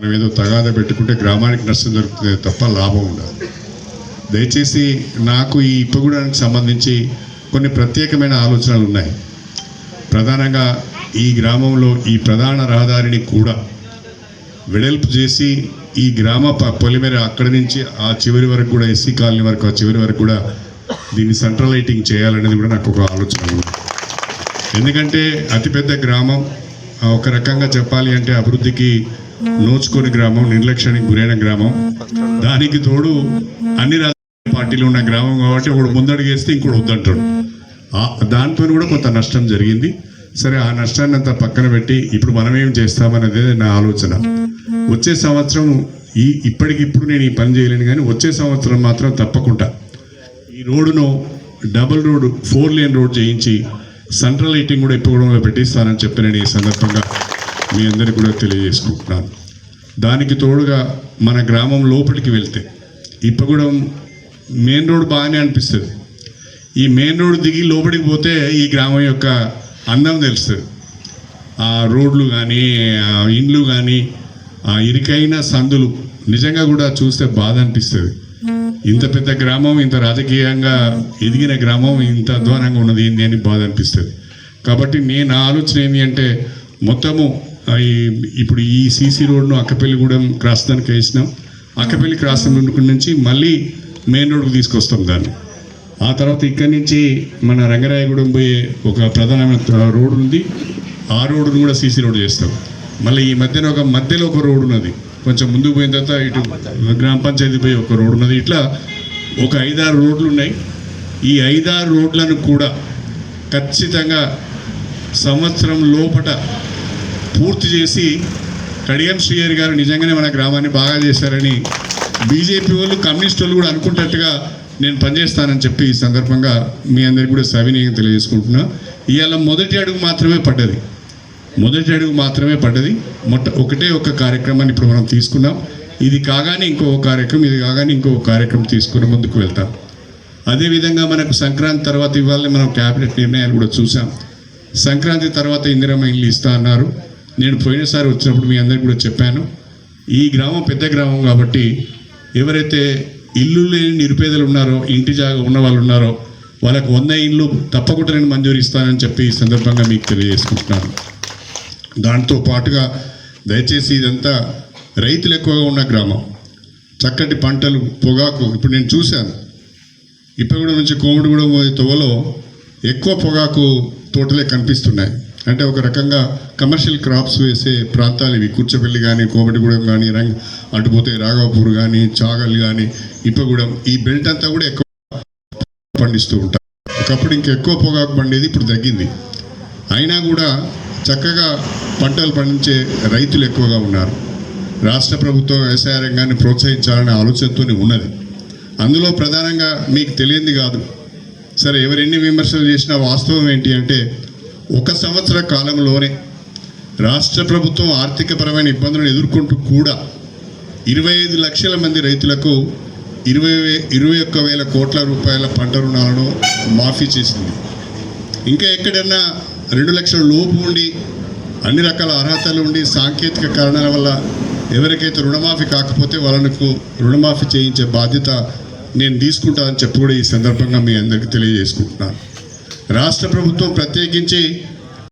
మనం ఏదో తగాద పెట్టుకుంటే గ్రామానికి నష్టం జరుగుతుంది తప్ప లాభం ఉండదు. దయచేసి నాకు ఈ ఇప్పగూడానికి సంబంధించి కొన్ని ప్రత్యేకమైన ఆలోచనలు ఉన్నాయి. ప్రధానంగా ఈ గ్రామంలో ఈ ప్రధాన రహదారిని కూడా వెడల్పు చేసి ఈ గ్రామ ప- పొలిమేర అక్కడి నుంచి ఆ చివరి వరకు కూడా ఎస్సీ కాలనీ వరకు ఆ చివరి వరకు కూడా దీన్ని సెంట్రల్ లైటింగ్ చేయాలనేది కూడా నాకు ఒక ఆలోచన ఉంది. ఎందుకంటే అతిపెద్ద గ్రామం ఒక రకంగా చెప్పాలి అంటే అభివృద్ధికి నోచుకొని గ్రామం నిర్లక్ష్యానికి గురైన గ్రామం. దానికి తోడు అన్ని రాజకీయ పార్టీలు ఉన్న గ్రామం కాబట్టి ఒకడు ముందడుగేస్తే ఇంకోటి వద్దంటాడు. దాంతో కూడా కొంత నష్టం జరిగింది. సరే ఆ నష్టాన్ని అంతా పక్కన పెట్టి ఇప్పుడు మనం ఏం చేస్తామనేది నా ఆలోచన. వచ్చే సంవత్సరం ఈ ఇప్పటికిప్పుడు నేను ఈ పని చేయలేను కానీ వచ్చే సంవత్సరం మాత్రం తప్పకుండా ఈ రోడ్డును double road four lane road చేయించి సెంట్రల్ లైటింగ్ కూడా ఇప్పగూడెంలో పెట్టిస్తానని చెప్పి నేను ఈ సందర్భంగా మీ అందరికీ కూడా తెలియజేసుకుంటున్నాను. దానికి తోడుగా మన గ్రామం లోపలికి వెళ్తే ఇప్పగూడెం మెయిన్ రోడ్ బాగానే అనిపిస్తుంది. ఈ మెయిన్ రోడ్ దిగి లోపలికి పోతే ఈ గ్రామం యొక్క అందం తెలుస్తుంది. ఆ రోడ్లు కానీ ఆ ఇండ్లు కానీ ఆ ఇరుకైన సందులు నిజంగా కూడా చూస్తే బాధ అనిపిస్తుంది. ఇంత పెద్ద గ్రామం ఇంత రాజకీయంగా ఎదిగిన గ్రామం ఇంత అధ్వానంగా ఉన్నది ఏంటి అని బాధ అనిపిస్తుంది. కాబట్టి నేను ఆలోచన ఏంటి అంటే మొత్తము ఇప్పుడు ఈ సీసీ రోడ్ను అక్కపల్లిగూడెం క్రాస్ దానికి వేసినాం. అక్కపల్లి క్రాస్ నుంచి మళ్ళీ మెయిన్ రోడ్కు తీసుకొస్తాం దాన్ని. ఆ తర్వాత ఇక్కడి నుంచి మన రంగరాయగూడెం పోయే ఒక ప్రధానమైన రోడ్డు ఉంది. ఆ రోడ్డును కూడా సీసీ రోడ్ చేస్తాం. మళ్ళీ ఈ మధ్యన ఒక మధ్యలో ఒక రోడ్డు ఉన్నది. కొంచెం ముందుకు పోయిన తర్వాత ఇటు గ్రామ పంచాయతీ పోయి ఒక రోడ్డు ఉన్నది. ఇట్లా ఒక ఐదారు రోడ్లు ఉన్నాయి. ఈ ఐదారు రోడ్లను కూడా ఖచ్చితంగా సంవత్సరం లోపట పూర్తి చేసి కడియం శ్రీయర్ గారు నిజంగానే మన గ్రామాన్ని బాగా చేశారని బీజేపీ వాళ్ళు కమ్యూనిస్ట్ వాళ్ళు కూడా అనుకుంటట్టుగా నేను పనిచేస్తానని చెప్పి ఈ సందర్భంగా మీ అందరికీ కూడా సవినీయం తెలియజేసుకుంటున్నా. ఇవాళ మొదటి అడుగు మాత్రమే పడ్డది. మొదటి అడుగు మాత్రమే పడ్డది. మొట్ట ఒకటే ఒక కార్యక్రమాన్ని ఇప్పుడు మనం తీసుకున్నాం. ఇది కాగానే ఇంకో కార్యక్రమం ఇది కాగానే ఇంకో కార్యక్రమం తీసుకుని ముందుకు వెళ్తాం. అదేవిధంగా మనకు సంక్రాంతి తర్వాత ఇవాళ మనం క్యాబినెట్ నిర్ణయాలు కూడా చూసాం. సంక్రాంతి తర్వాత ఇందిరమ్మ ఇల్లు ఇస్తా అన్నారు. నేను పోయినసారి వచ్చినప్పుడు మీ అందరికీ కూడా చెప్పాను. ఈ గ్రామం పెద్ద గ్రామం కాబట్టి ఎవరైతే ఇల్లు లేని నిరుపేదలు ఉన్నారో ఇంటి జాగా ఉన్న వాళ్ళు ఉన్నారో వాళ్ళకు వంద ఇల్లు తప్పకుండా నేను మంజూరు ఇస్తానని చెప్పి ఈ సందర్భంగా మీకు తెలియజేసుకుంటున్నాను. దాంతో పాటుగా దయచేసి ఇదంతా రైతులు ఎక్కువగా ఉన్న గ్రామం. చక్కటి పంటలు పొగాకు ఇప్పుడు నేను చూశాను. ఇప్పగూడ నుంచి కోమడిగూడెం పోయే తోవలో ఎక్కువ పొగాకు తోటలే కనిపిస్తున్నాయి. అంటే ఒక రకంగా కమర్షియల్ క్రాప్స్ వేసే ప్రాంతాలు ఇవి. కూర్చపల్లి కానీ కోమటిగూడెం కానీ రంగ్ అటుపోతే రాఘవపూర్ కానీ చాగల్ కానీ ఇప్పగూడెం ఈ బెల్ట్ అంతా కూడా ఎక్కువ పండిస్తూ ఉంటారు. ఒకప్పుడు ఇంకెక్కువ పొగాకు పండేది ఇప్పుడు తగ్గింది. అయినా కూడా చక్కగా పంటలు పండించే రైతులు ఎక్కువగా ఉన్నారు. రాష్ట్ర ప్రభుత్వం వ్యవసాయ రంగాన్ని ప్రోత్సహించాలనే ఆలోచనతోనే ఉన్నది. అందులో ప్రధానంగా మీకు తెలియంది కాదు. సరే ఎవరెన్ని విమర్శలు చేసినా వాస్తవం ఏంటి అంటే ఒక సంవత్సర కాలంలోనే రాష్ట్ర ప్రభుత్వం ఆర్థికపరమైన ఇబ్బందులను ఎదుర్కొంటూ కూడా ఇరవై ఐదు లక్షల మంది రైతులకు ఇరవై వే- ఇరవై ఒక్క వేల కోట్ల రూపాయల పంట రుణాలను మాఫీ చేసింది. ఇంకా ఎక్కడన్నా రెండు లక్షల లోపు ఉండి అన్ని రకాల అర్హతలు ఉండి సాంకేతిక కారణాల వల్ల ఎవరికైతే రుణమాఫీ కాకపోతే వాళ్ళకు రుణమాఫీ చేయించే బాధ్యత నేను తీసుకుంటానని చెప్పి కూడా ఈ సందర్భంగా మీ అందరికీ తెలియజేసుకుంటున్నాను. రాష్ట్ర ప్రభుత్వం ప్రత్యేకించి